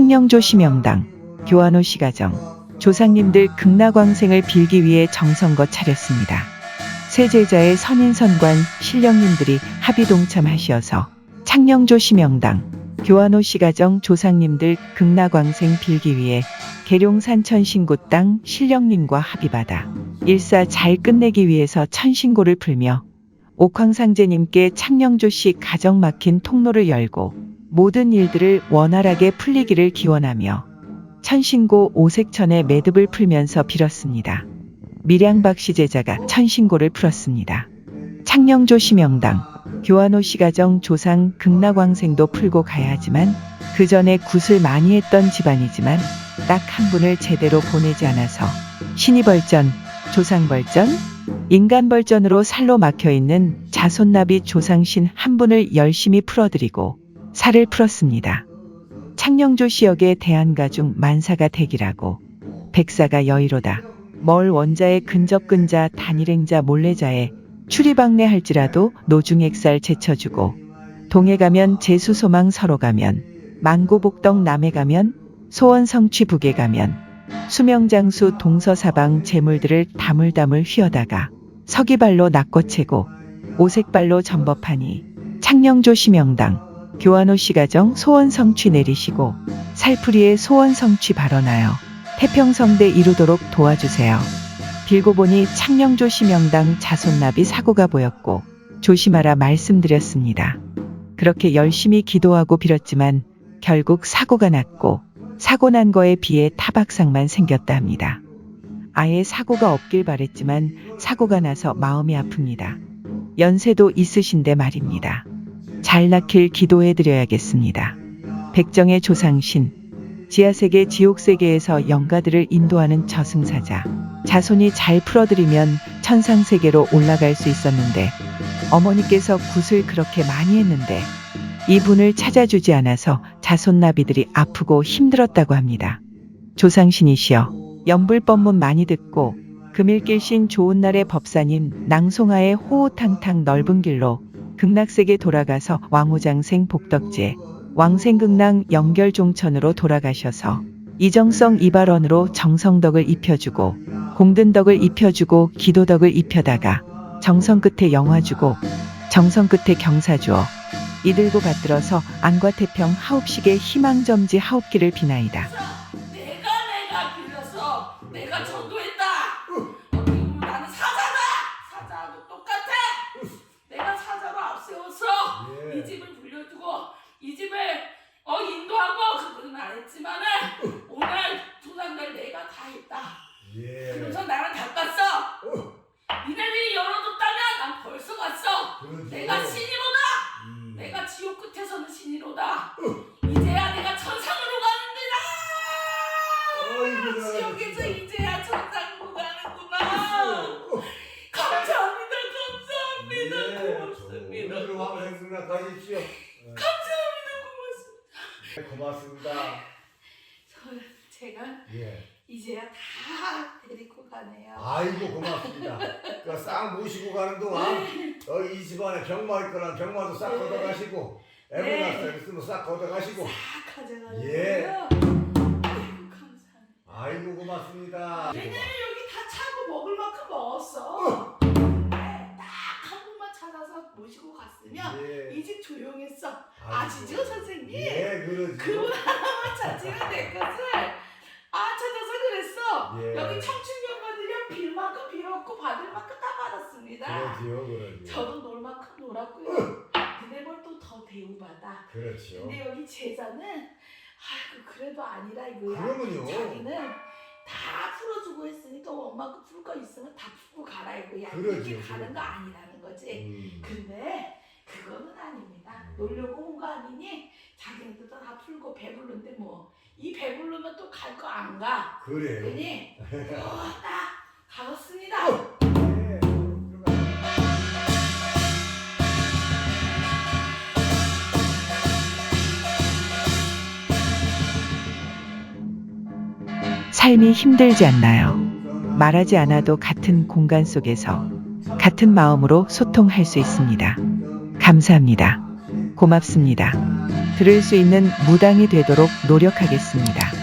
창녕조 심영당, 교환호 시가정, 조상님들 극락왕생을 빌기 위해 정성껏 차렸습니다. 세제자의 선인선관 신령님들이 합의 동참하시어서 창녕조 심영당, 교환호 시가정 조상님들 극락왕생 빌기 위해 계룡산 천신고 땅 신령님과 합의받아 일사 잘 끝내기 위해서 천신고를 풀며 옥황상제님께 창녕조씨 가정 막힌 통로를 열고 모든 일들을 원활하게 풀리기를 기원하며 천신고 오색천의 매듭을 풀면서 빌었습니다. 밀양박 씨 제자가 천신고를 풀었습니다. 창녕조 심영당, 교환호 시가정 조상 극락왕생도 풀고 가야 하지만 그 전에 굿을 많이 했던 집안이지만 딱 한 분을 제대로 보내지 않아서 신이벌전, 조상벌전, 인간벌전으로 살로 막혀 있는 자손나비 조상신 한 분을 열심히 풀어드리고 살을 풀었습니다. 창녕조 시역의 대한가중 만사가 대기라고 백사가 여의로다. 멀 원자의 근접근자 단일행자 몰래자에 출입방내 할지라도 노중액살 제쳐주고 동해 가면 제수소망 서로 가면 만고복덕 남해 가면 소원성취 북에 가면 수명장수 동서사방 재물들을 다물다물 휘어다가 서기발로 낚고채고 오색발로 전법하니 창녕조 심영당 교환호 시가정 소원성취 내리시고 살풀이의 소원성취 발언하여 태평성대 이루도록 도와주세요. 빌고 보니 창녕조 심영당 자손납이 사고가 보였고 조심하라 말씀드렸습니다. 그렇게 열심히 기도하고 빌었지만 결국 사고가 났고 사고 난 거에 비해 타박상만 생겼다 합니다. 아예 사고가 없길 바랬지만 사고가 나서 마음이 아픕니다. 연세도 있으신데 말입니다. 잘 낳길 기도해 드려야겠습니다. 백정의 조상신, 지하세계 지옥세계에서 영가들을 인도하는 저승사자, 자손이 잘 풀어드리면 천상세계로 올라갈 수 있었는데 어머니께서 굿을 그렇게 많이 했는데 이분을 찾아주지 않아서 자손나비들이 아프고 힘들었다고 합니다. 조상신이시여 연불법문 많이 듣고 금일길신 좋은 날의 법사님 낭송하의 호호탕탕 넓은 길로 극락세계 돌아가서 왕후장생 복덕제 왕생극랑 연결종천으로 돌아가셔서 이정성 이발원으로 정성덕을 입혀주고 공든덕을 입혀주고 기도덕을 입혀다가 정성 끝에 영화 주고 정성 끝에 경사 주어 이들고 받들어서 안과 태평 하옵식의 희망점지 하옵기를 비나이다. 내가 내가 빌려서 내가 전도했 이 집을 어 인도하고 그들은 안 했지만은 오늘 조상들 내가 다 했다. 예. 나는 다 갔어. 니네들이 열어줬다면 난 벌써 갔어. 그러죠. 내가 신이로다. 음. 내가 지옥 끝에서는 신이로다. 이제야 내가 천상으로 가는 데다. 어이구, 지옥에서 진짜. 이제야 천상으로 가는구나. 감사합니다. 감사합니다. 예. 고맙습니다. 오늘 왕생승락 가십시오. 감사합니다. 고맙습니다. 저 제가 예. 이제야 다 데리고 가네요. 아이고 고맙습니다. 그싹 모시고 가는 동안 여기 이 집안에 병마 있거나 병마도 싹 네. 걷어가시고 네. 애물나서 있으면 싹 걷어가시고 다 가져가는 예. 아이고 감사합니다. 아이고 고맙습니다. 얘네는 여기 다 차고 먹을 만큼 먹었어. 찾아서 모시고 갔으면 예. 이 집 조용했어. 아시죠 선생님? 예 그러지. 그분 하나만 찾으면 내 것을 아 찾아서 그랬어. 예. 여기 청춘년가들이랑 빌 만큼 빌었고 받을 만큼 다 받았습니다. 그러지요 그러지요. 저도 놀 만큼 놀았고요. 근데 뭘 또 더 대우받아. 그렇죠. 근데 여기 제자는 아이고 그래도 아니라 이거야. 그러면요. 자기는 다 풀어주고 했으니까 엄마가 풀거 있으면 다 풀고 가라 이거야. 그러죠, 이렇게 가는. 거 아니라 는 거지. 음. 근데 그거는 아닙니다. 음. 놀려고 온 거 아니니 자기네들도 다 풀고 배부른데 뭐 이 배부르면 또 갈 거 안 가. 그래요. 그러니 딱 가봤습니다. 예. 들어가. 삶이 힘들지 않나요? 말하지 않아도 같은 공간 속에서 같은 마음으로 소통할 수 있습니다. 감사합니다. 고맙습니다. 들을 수 있는 무당이 되도록 노력하겠습니다.